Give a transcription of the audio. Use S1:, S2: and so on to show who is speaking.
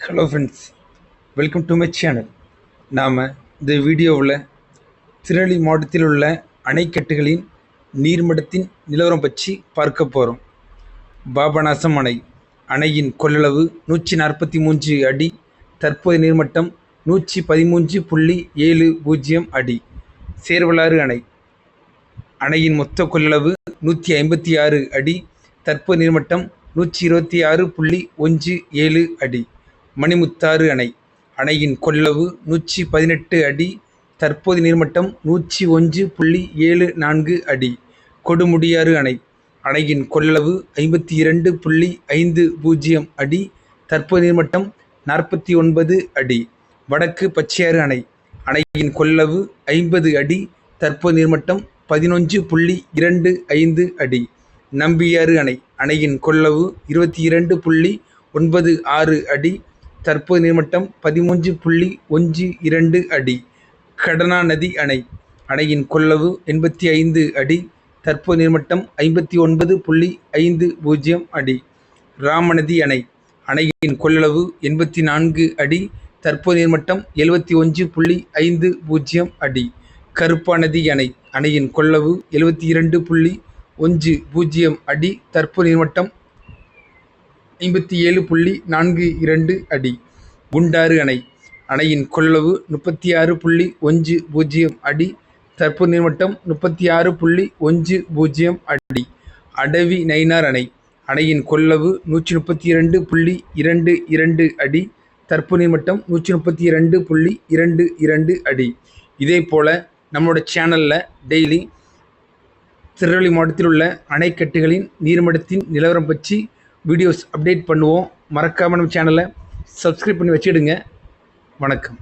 S1: Hello friends welcome to my channel நாம் இந்த வீடியோவில் திருநெல்வேலி மாவட்டத்தில் உள்ள அணைக்கட்டுகளின் நீர்மட்டத்தின் நிலவரம் பற்றி பார்க்க போகிறோம் பாபநாசம் அணை அணையின் கொள்ளளவு நூற்றி நாற்பத்தி மூன்று அடி தற்போதைய நீர்மட்டம் நூற்றி பதிமூன்று புள்ளி ஏழு பூஜ்ஜியம் அடி. சேர்வலாறு அணை அணையின் மொத்த கொள்ளளவு நூற்றி ஐம்பத்தி ஆறு அடி தற்போது நீர்மட்டம் நூற்றி இருபத்தி ஆறு புள்ளி ஒன்று ஏழு அடி. மணிமுத்தாறு அணை. அணையின் கொள்ளவு நூற்றி பதினெட்டு அடி தற்போது நீர்மட்டம் நூற்றி ஒன்று புள்ளி ஏழு நான்கு அடி. கொடுமுடியாறு அணை. அணையின் கொள்ளளவு ஐம்பத்தி இரண்டு புள்ளி ஐந்து பூஜ்ஜியம் அடி தற்போது நீர்மட்டம் நாற்பத்தி ஒன்பது அடி. வடக்கு பச்சையாறு அணை. அணையின் கொள்ளளவு ஐம்பது அடி தற்போது நீர்மட்டம் பதினொன்று புள்ளி இரண்டு ஐந்து அடி. நம்பியாறு அணை. அணையின் கொள்ளளவு இருபத்தி இரண்டு புள்ளி ஒன்பது ஆறு அடி தற்போது நீர்மட்டம் பதிமூன்று புள்ளி ஒன்று இரண்டு அடி. கடனா நதி அணை. அணையின் கொள்ளவு எண்பத்தி ஐந்து அடி. தற்போது நீர்மட்டம் ஐம்பத்தி ஒன்பது புள்ளி ஐந்து பூஜ்ஜியம் அடி. ராமநதி அணை. அணையின் கொள்ளளவு எண்பத்தி நான்கு அடி. தற்போது நீர்மட்டம் எழுபத்தி ஒன்று புள்ளி ஐந்து பூஜ்ஜியம் அடி. கருப்பாநதி அணை. அணையின் கொள்ளவு எழுபத்தி இரண்டு புள்ளி ஒன்று பூஜ்ஜியம் அடி. தற்போது நீர்மட்டம் ஐம்பத்தி ஏழு புள்ளி நான்கு இரண்டு அடி. குண்டாறு அணை. அணையின் கொள்ளளவு முப்பத்தி ஆறு புள்ளி ஒன்று பூஜ்ஜியம் அடி. தற்போது நீர்மட்டம் முப்பத்தி ஆறு புள்ளி ஒன்று பூஜ்ஜியம் அடி. அடவி நைனார் அணை. அணையின் கொள்ளளவு நூற்றி முப்பத்தி இரண்டு புள்ளி இரண்டு இரண்டு அடி. தற்போது நீர்மட்டம் நூற்றி முப்பத்தி இரண்டு புள்ளி இரண்டு இரண்டு அடி. இதே போல் நம்மளோட சேனலில் டெய்லி திருநெல்வேலி மாவட்டத்தில் உள்ள அணைக்கட்டுகளின் நீர்மட்டத்தின் நிலவரம் பற்றி வீடியோஸ் அப்டேட் பண்ணுவோம். மறக்காமல் நம்ம சேனலை சப்ஸ்கிரைப் பண்ணி வச்சுடுங்க வணக்கம்.